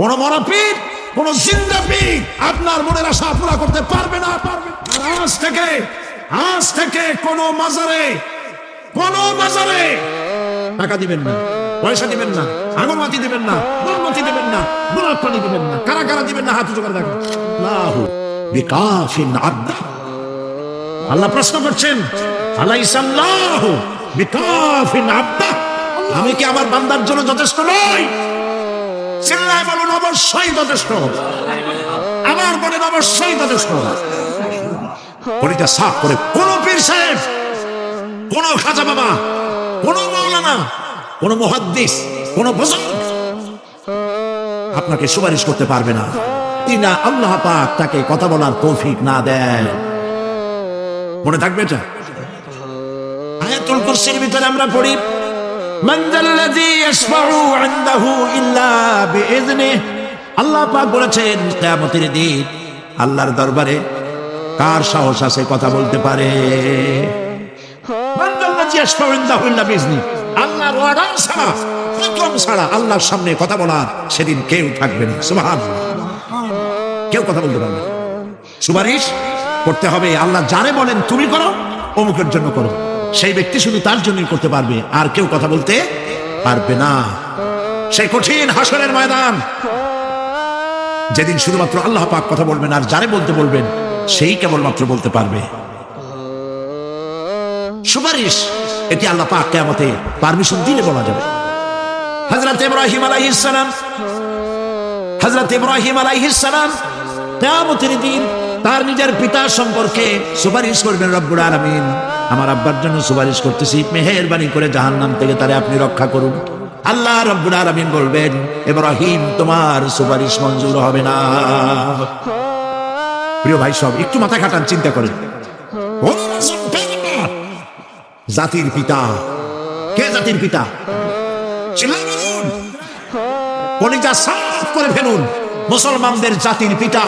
কোন মরা পীর কোন জিন্দা পীর আপনার মনের আশা পুরা করতে পারবে না। পারবে আজ থেকে আজ থেকে কোন মাজারে কোন মাজারে টাকা দিবেন না, পয়সা দিবেন না আগরবাতি দিবেন না, মোমবাতি দিবেন না গোলাপ পানি দিবেন না কারা কারা দিবেন না, হাত উঁচু করে দেখেন। লাহু বিকাফিন আব্দা আল্লাহ প্রশ্ন করছেন আলাইসাল্লাহু বিকাফিন আব্দা আমি কি আমার বান্দার জন্য যথেষ্ট নই? চিল্লায় বলুন, অবশ্যই যথেষ্ট। আমার বলেন অবশ্যই যথেষ্ট। সাফ করে, কোন পীর সাহেব, কোন খাজা বাবা, কোন মৌলানা কোন কোন আপনাকে সুপারিশ করতে পারবে না। তিনা আল্লাহ পাক তাকে কথা বলার তৌফিক না দেন মনে থাকবে এটা? আয়াতুল কুরসির ভিতরে আমরা পড়ি মান আল্লাহ পাক বলেছেন, কিয়ামতের দিন আল্লাহর দরবারে কার সাহস আছে কথা বলতে পারে? মান যাল্লাযী ইয়াশফাউ ইনদাহু ইল্লা বিইذনিহি আল্লাহর ছাড়া ছাড়া আল্লাহর সামনে কথা বলার সেদিন কেউ থাকবে না। সুবহানাল্লাহ। কেউ কথা বলতে পারবে না। সুপারিশ করতে হবে, আল্লাহ জানে বলেন, তুমি করো, অমুকের জন্য করো। সেই ব্যক্তি শুধু তার জন্যই করতে পারবে, আর কেউ কথা বলতে পারবে না। সেই কঠিন হাসনের ময়দান, যেদিন শুধুমাত্র আল্লাহ পাক কথা বলবেন আর যারে বলতে বলবেন, সেই কেবলমাত্র বলতে পারবে। সুপারিশ, এটি আল্লাহ পাক কেমতে পারমিশন দিলে বলা যাবে। হজরত ইব্রাহিম আলাইহিস সালাম হজরত ইব্রাহিম আলাইহিস সালাম কিয়ামতের দিন তার নিজের পিতা সম্পর্কে সুপারিশ করবেন রব্বুল আলামিন। আমার আব্বার জন্য সুপারিশ করতেছি, মেহেরবানি করে জাহান্নাম থেকে তারে আপনি রক্ষা করুন। আল্লাহ রব্বুল আলামিন বলবেন, ইব্রাহিম, তোমার সুপারিশ মঞ্জুর হবে না। প্রিয় ভাই, সব একটু মাথা খাটান, চিন্তা করেন। জাতির পিতা। কে জাতির পিতা? কলিজা সাফ করে ফেলুন। মুসলমানদের জাতির পিতা।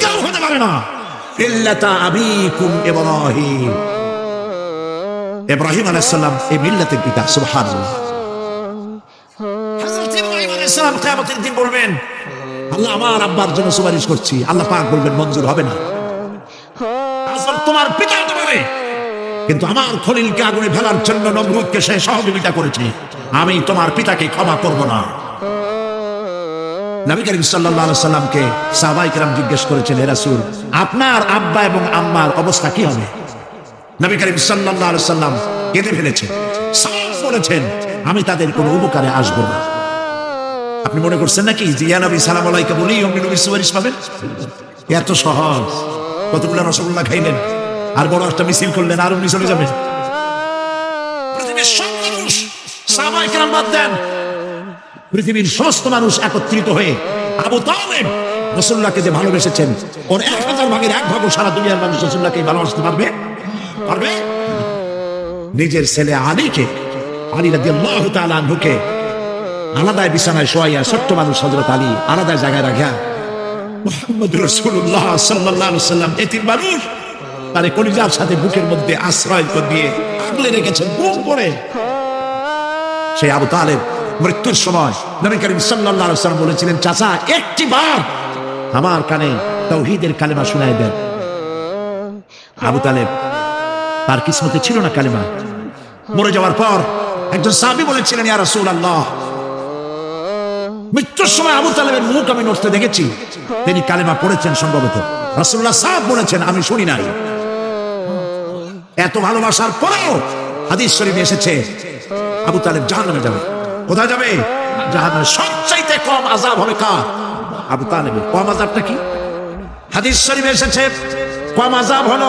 কেউ হতে পারে না। ইল্লাতা আবিকুম ইব্রাহিম। ইব্রাহিম আলাইহিস সালাম এই মিল্লাতের পিতা দিন বলবেন, আল্লাহ, আমার আব্বার জন্য সুপারিশ করছি। আল্লাহ পাক বলবেন, মঞ্জুর হবে না। তোমার পিতা কিন্তু আমার খলিলকে আগুনে ফেলার জন্য সে সহযোগিতা করেছে। আমি তোমার পিতাকে ক্ষমা করব না। নবী করিম আলাইহি সাল্লামকে জিজ্ঞেস করেছেন আপনার আব্বা এবং আম্মার অবস্থা কি হবে? নবী করিম আলাইহি সাল্লাম কেঁদে ফেলেছেন বলেছেন আমি তাদের কোনো উপকারে আসব না। আপনি মনে করছেন নাকি যে, ইয়া নবী, সালাম আলাইকা বলেই অমনি নবীর সুপারিশ পাবেন? এত সহজ, কতগুলো রসগোল্লা খাইলেন, আর বড় একটা মিছিল করলেন, আর উনি চলে যাবেন। পৃথিবীর সব মানুষ সাহাবায়ে কেরাম বাদ দেন। পৃথিবীর সমস্ত মানুষ একত্রিত হয়ে আবু তালেব রসুল্লাহকে যে ভালোবেসেছেন, ওর এক হাজার ভাগের এক ভাগও সারা দুনিয়ার মানুষ রসুল্লাহকে ভালোবাসতে পারবে? পারবে? নিজের ছেলে আলীকে, আলী রাজি আল্লাহ আলাদায় বিছানায় শোয়াইয়া ছোট্ট মানুষ হজরত আলী আলাদা জায়গায় রাখা মোহাম্মদ রসুল্লাহ সাল্লাহ সাল্লাম মানুষ কলিজার সাথে বুকের মধ্যে আশ্রয় দিয়ে আগলে রেখেছেন বুক করে সেই আবু তালেব মৃত্যুর সময় নবী করিম সাল্লাল্লাহু আলাইহি ওয়াসাল্লাম বলেছিলেন, চাচা, একটি বার আমার কানে তাওহীদের কালেমা শোনায় দেন। আবু তালেব তার কিসমতে ছিল না কালেমা? মরে যাওয়ার পর একজন সাহাবী বলেছিলেন রাসূলুল্লাহ, মৃত্যুর সময় আবু তালেবের মুখ আমি নড়তে দেখেছি। তিনি কালেমা পড়েছেন সম্ভবত। রাসূলুল্লাহ সাহেব বলেছেন, আমি শুনি নাই। এত ভালোবাসার পরেও হাদিস শরীফে এসেছে, আবু তালেব জাহান্নামে যাবে। কোথায় যাবে? জাহান্নামে সবচাইতে কম আযাব হবে কার? আবু তালেবের। কম আযাবটা কি? হাদিস শরীফে এসেছে, কম আযাব হলো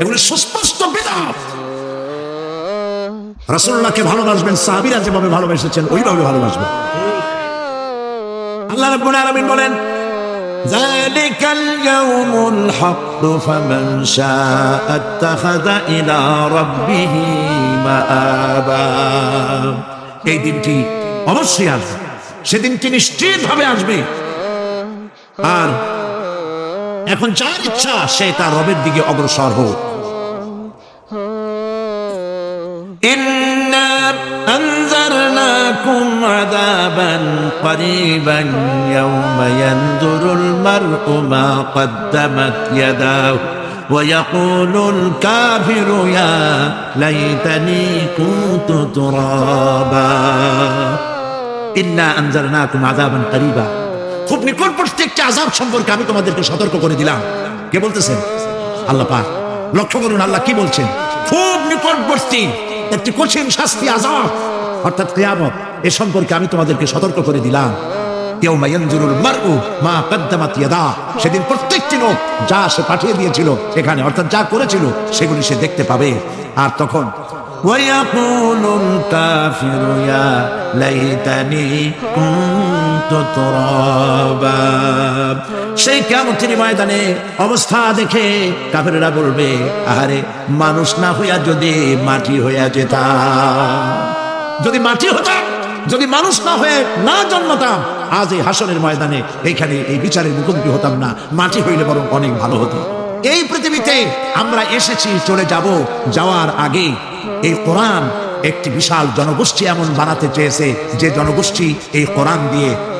এগুলো সুস্পষ্ট বেদাত রাসূলুল্লাহকে ভালোবাসবেন সাহাবীরা যেভাবে ভালোবেসেছেন ওইভাবে ভালোবাসবেন আল্লাহ আল্লাহ রাব্বুল আলামিন বলেন ذلك اليوم الحق فمن شاء اتخذ إلى ربه مآبا এই দিনটি অবশ্যই আসবে সেদিনটি নিশ্চিত ভাবে আসবে আর এখন যার ইচ্ছা সে তার রবের দিকে অগ্রসর হোক إنا أنذرناكم عذابا قريبا يوم ينظر المرء ما قدمت يداه ويقول الكافر يا ليتني كنت ترابا إنا أنذرناكم عذابا قريبا খুব নিকটবর্তী একটি আজাব সম্পর্কে আমি তোমাদেরকে সতর্ক করে দিলাম কে বলতেছেন আল্লাহ পাক লক্ষ্য করুন আল্লাহ কি বলছেন খুব নিকটবর্তী একটি কঠিন শাস্তি আজাব অর্থাৎ কিয়ামত এ সম্পর্কে আমি তোমাদেরকে সতর্ক করে দিলাম কেউ মায়ানজুরুল মারউ মা কদ্দামাত ইয়াদা সেদিন প্রত্যেকটি লোক যা সে পাঠিয়ে দিয়েছিল সেখানে অর্থাৎ যা করেছিল সেগুলি সে দেখতে পাবে আর তখন ويقول الكافر يا ليتني كنت ترابا সেই কেমতের ময়দানে অবস্থা দেখে কাফেরেরা বলবে আহারে মানুষ না হইয়া যদি মাটি হইয়া যেতাম যদি মাটি হতাম যদি মানুষ না হয়ে না জন্মতাম আজ এই হাসনের ময়দানে এইখানে এই বিচারের মুখোমুখি হতাম না মাটি হইলে বরং অনেক ভালো হতো এই পৃথিবীতে আমরা এসেছি চলে যাব যাওয়ার আগে এই কোরআন একটি বিশাল জনগোষ্ঠী এমন বানাতে চেয়েছে যে জনগোষ্ঠী এই কোরআন দিয়ে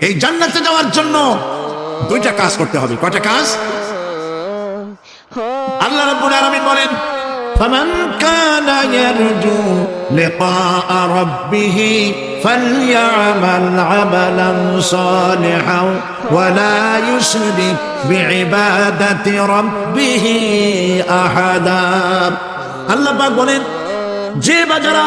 এই জান্নাতে যাওয়ার জন্য দুইটা কাজ করতে হবে কয়টা কাজ আল্লাহ রাব্বুল আলামিন বলেন فمن كان يرجو لقاء ربه فليعمل عملا صالحا ولا يشرك بعبادة ربه أحدا আল্লাহ পাক বলেন যে বাজারা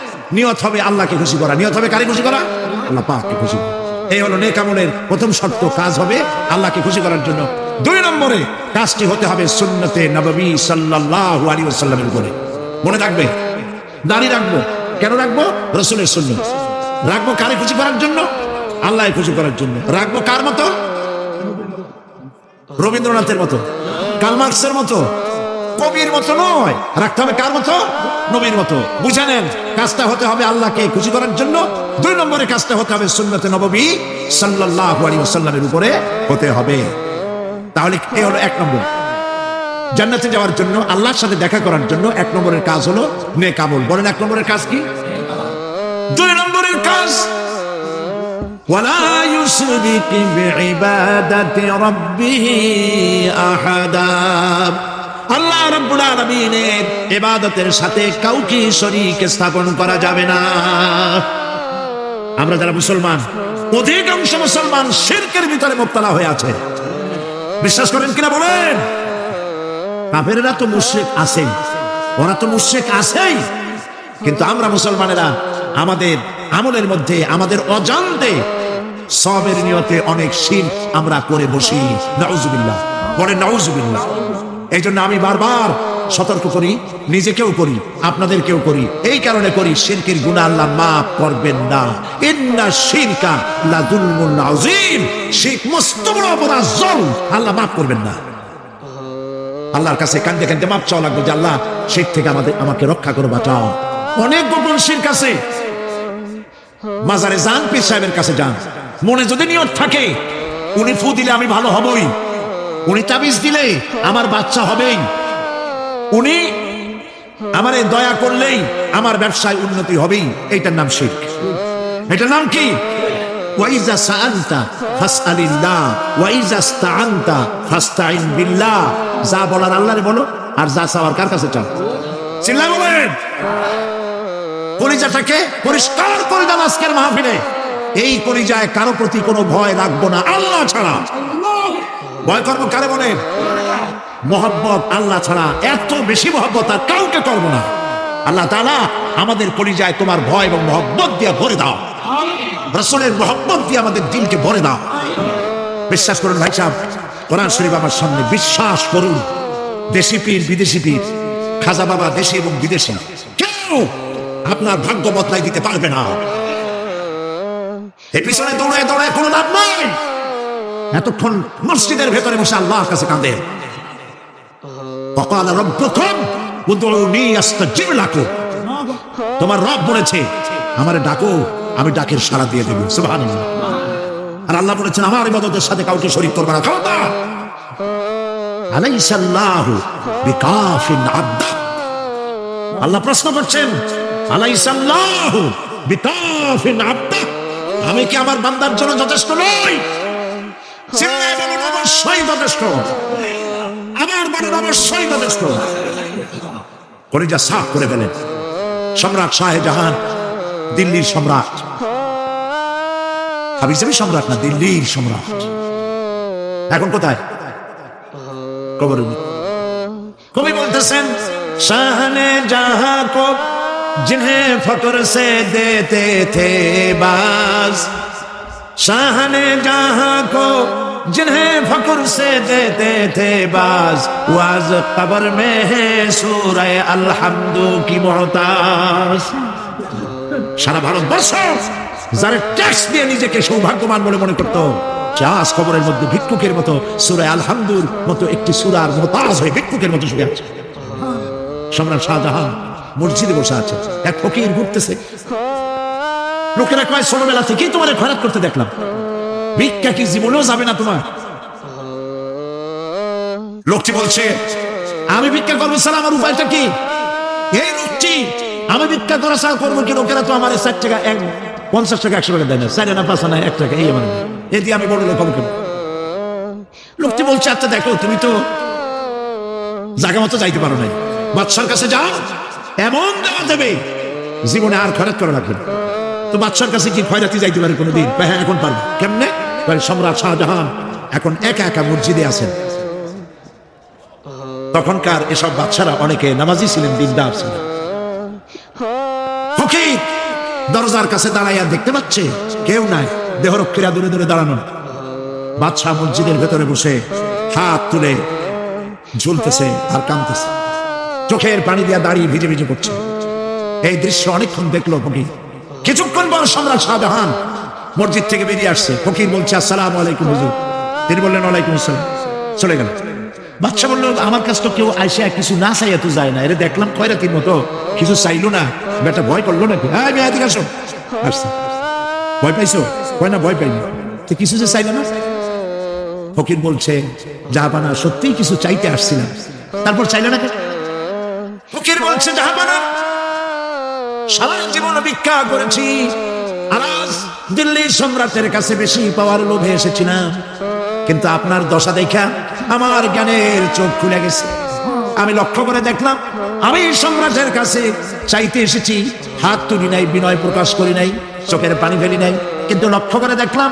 নিয়ত হবে আল্লাহকে খুশি করা। নিয়ত হবে কারে খুশি করা? আল্লাহ পাককে খুশি করা। এই হলো নেকামলের প্রথম শর্ত, কাজ হবে আল্লাহকে খুশি করার জন্য। দুই নম্বরে কাজটি হতে হবে সুন্নতে নবী সাল্লাল্লাহু আলাইহি ওয়াসাল্লামের উপরে। মনে রাখবে? দাড়ি রাখব। কেন রাখব? রসুলের সুন্নত। রাখব কারে খুশি করার জন্য? আল্লাহ খুশি করার জন্য। রাখব কার মতো? রবীন্দ্রনাথের মতো। কালমার্কসের মতো। কবির মতো নয় রাখতে হবে কার মতো নবীর মতো বুঝে নেন কাজটা হতে হবে আল্লাহকে খুশি করার জন্য দুই নম্বরে কাজটা হতে হবে সুন্নতে নবী সাল্লাল্লাহু আলাইহি ওয়াসাল্লামের উপরে হতে হবে তাহলে এই হলো এক নম্বর জান্নাতে যাওয়ার জন্য আল্লাহর সাথে দেখা করার জন্য এক নম্বরের কাজ হলো নেক আমল বলেন এক নম্বরের কাজ কি দুই নম্বরের কাজ ولا يشرك بعبادة ربه أحدا আল্লাহ রাব্বুল আলামিনের ইবাদতের সাথে কাউকে শরীক স্থাপন করা যাবে না। আমরা যারা মুসলমান, অধিকাংশ মুসলমান শিরকের ভিতরে মুক্তলা হয়ে আছে। বিশ্বাস করেন কিনা বলেন? কাফেরেরা তো মুশরিক আছে ওরা তো মুশরিক আছেই। কিন্তু আমরা মুসলমানেরা আমাদের আমলের মধ্যে, আমাদের অজান্তে সবের নিয়তে অনেক শির আমরা করে বসি। নাউজুবিল্লাহ। বলে নাউজুবিল্লাহ। এই জন্য আমি বারবার সতর্ক করি, নিজেকেও করি, আপনাদেরকেও করি। এই কারণে করি, শিরকের গুণা আল্লাহ মাফ করবেন না। ইন্না শিরকা লা যুলমুন আযীম। শিরক মস্ত বড় অপরাধ জল আল্লাহ মাফ করবেন না। আল্লাহর কাছে কান্দে কান্দে মাপ চাওয়া লাগবে যে আল্লাহ শির থেকে আমাদের আমাকে রক্ষা করো, বাঁচাও। অনেক গোপন শির কাছে মাজারে যান, পীর সাহেবের কাছে যান। মনে যদি নিয়ত থাকে, উনি ফু দিলে আমি ভালো হবই। উনি তাবিজ দিলে আমার বাচ্চা হবেই। উনি আমারে দয়া করলেই আমার ব্যবসায় উন্নতি হবেই। এইটার নাম শিখ এটার নাম কি? কলিজাটাকে পরিষ্কার করে এই কলিজায় কারও প্রতি কোনো ভয় রাখব না, আল্লাহ ছাড়া। ভয় করব কারে বলেন মোহাব্বত আল্লাহ ছাড়া এত বেশি মোহাব্বত আর কাউকে করব না। আল্লাহ তাআলা আমাদের কলিজায় তোমার ভয় এবং মোহাব্বত দিয়ে ভরে দাও। রসুলের মোহাম্মত দিয়ে আমাদের দিলকে ভরে দাও। বিশ্বাস করুন ভাই সাহেব, কোরআন শরীফ আমার সামনে বিশ্বাস করুন। দেশি পীর, বিদেশি পীর, খাজা বাবা দেশি এবং বিদেশি, কেউ আপনার ভাগ্য বদলাই দিতে পারবে না। এই পিছনে দৌড়ায় দৌড়ায় কোনো লাভ নাই। এতক্ষণ মসজিদের ভেতরে বসে আল্লাহর কাছে কাঁদে। অকাল তোমার রব বলেছে ডাকো, আমি ডাকের দিয়ে আর আল্লাহ বলেছেন, আমার ইবাদতের সাথে কাউকে করবে না, ক্ষমতা! বিকাফিন আব্দা আল্লাহ প্রশ্ন করছেন বিকাফিন আব্দা আমি কি আমার বান্দার জন্য যথেষ্ট নই? চিল্লায় বলুন অবশ্যই যথেষ্ট আমার বলেন অবশ্যই যথেষ্ট কলিজা সাফ করে ফেলেন সম্রাট শাহজাহান দিল্লির সম্রাট হাবিজাবি সম্রাট না দিল্লির সম্রাট এখন কোথায় কবর কবি বলতেছেন শাহনে জাহা কো जिन्हें फकर से देते थे बाज शाहने जहां को जिन्हें फकर से देते थे बाज वाज कबर में है सूरह अलहमदु की मोहताज সারা ভারতবর্ষ যারা ট্যাক্স দিয়ে নিজেকে সৌভাগ্যবান বলে মনে করত চাষ খবরের মধ্যে ভিক্ষুকের মতো সুরে আলহামদুর মতো একটি সুরার মোতাজ হয়ে ভিক্ষুকের মতো শুয়ে আছে সম্রাট শাহজাহান মসজিদে বসে আছে এক ফকির ঘুরতেছে লোকেরা কয়, ছোটবেলা থেকেই তোমার খরাত করতে দেখলাম। ভিক্ষা কি জীবনেও যাবে না তোমার? লোকটি বলছে, আমি ভিক্ষা করব স্যার, আমার উপায়টা কি? এই লোকটি, আমি ভিক্ষা করা ছাড়া করব কি? লোকেরা তো আমার ষাট টাকা, এক, পঞ্চাশ টাকা, একশো টাকা দেয় না। না এক টাকা, এই আমার। দিয়ে আমি বড় লোক লোকটি বলছে আচ্ছা দেখো, তুমি তো জায়গা মতো যাইতে পারো নাই। বাদশার কাছে যাও, এমন দেওয়া দেবে, জীবনে আর খরচ করা না। তো বাদশার কাছে কি খয়রাতি যাইতে পারে কোনোদিন? হ্যাঁ এখন পারব। কেমনে? সম্রাট শাহজাহান এখন একা একা মসজিদে আছেন। তখনকার এসব বাচ্চারা অনেকে নামাজি ছিলেন, দিনদার ছিলেন। ফকির, দরজার কাছে দাঁড়াইয়া দেখতে পাচ্ছে, কেউ নাই, দেহরক্ষীরা দূরে দূরে দাঁড়ানো। বাদশাহ মসজিদের ভেতরে বসে হাত তুলে ঝুলতেছে আর কাঁদতেছে। চোখের পানি দিয়া দাঁড়িয়ে ভিজে ভিজে করছে এই দৃশ্য অনেকক্ষণ দেখল ফকির। কিছুক্ষণ সম্রাট শাহজাহান মসজিদ থেকে বেরিয়ে আসছে। ফকির বলছে, আসসালাম আলাইকুম হুজুর। তিনি বললেন, ওয়ালাইকুম আসসালাম। চলে গেল। বাচ্চা বলল, আমার কাছে তো কেউ আইসা কিছু না চাইয়া তো যায় না। এরে দেখলাম খয়রাতির মতো। কিছু চাইলো না। বেটা ভয় করল নাকি? হ্যাঁ মেয়ে আসো। আসছে। ভয় পাইছো? কয় না, ভয় পাইনি। তো কিছু যে চাইলো না? ফকির বলছে, জাহাপানা সত্যিই কিছু চাইতে আসছিলাম তারপর চাইলে না? ফকির বলছে, জাহাপানা, সারা জীবন ভিক্ষা করেছি। আজ দিল্লির সম্রাটের কাছে বেশি পাওয়ার লোভে এসেছিলাম। কিন্তু আপনার দশা দেখা আমার জ্ঞানের চোখ খুলে গেছে। আমি লক্ষ্য করে দেখলাম, আমি সম্রাটের কাছে চাইতে এসেছি, হাত তুলি নাই, বিনয় প্রকাশ করি নাই, চোখের পানি ফেলি নাই। কিন্তু লক্ষ্য করে দেখলাম,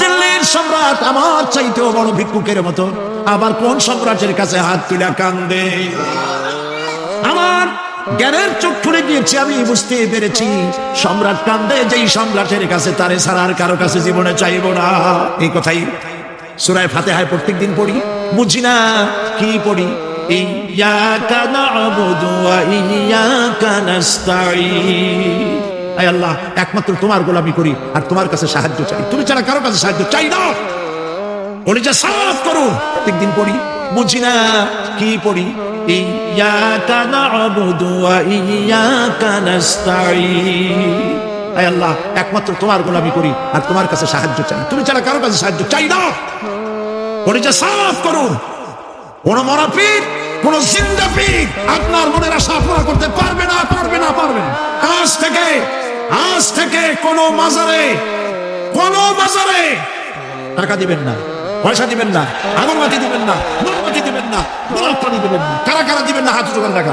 দিল্লির সম্রাট আমার চাইতেও বড় ভিক্ষুকের মতো। আবার কোন সম্রাটের কাছে হাত তুলে কান্দে? আমার জ্ঞানের চোখ খুলে গিয়েছে, আমি বুঝতে পেরেছি। সম্রাট কান্দে, যেই সম্রাটের কাছে তারে ছাড়ার কারও কাছে জীবনে চাইব না। এই কথাই সুরায় ফাতেহায় প্রত্যেক দিন পড়ি। বুঝি না কি পড়ি? আল্লাহ, একমাত্র তোমার গোলামি করি আর তোমার কাছে সাহায্য চাই। তুমি ছাড়া কারও কাছে সাহায্য চাই না। কলিজা সাফ করো। প্রত্যেকদিন পড়ি। বুঝি না কি পড়ি? ইয়াকা না'বুদু আয় আল্লাহ, একমাত্র তোমার গোলামি করি আর তোমার কাছে সাহায্য চাই। তুমি ছাড়া কারও কাছে সাহায্য চাই না। পরিচয় সাফ করুন। কোন মরা পীর কোন জিন্দা পীর আপনার মনের আশা পুরা করতে পারবে না পারবে না, পারবে আজ থেকে আজ থেকে কোন মাজারে কোন মাজারে টাকা দিবেন না। পয়সা দিবেন না আগরবাতি দিবেন না মোমবাতি দিবেন না দিবেন না, কারা কারা দিবেন না হাত জোগান টাকা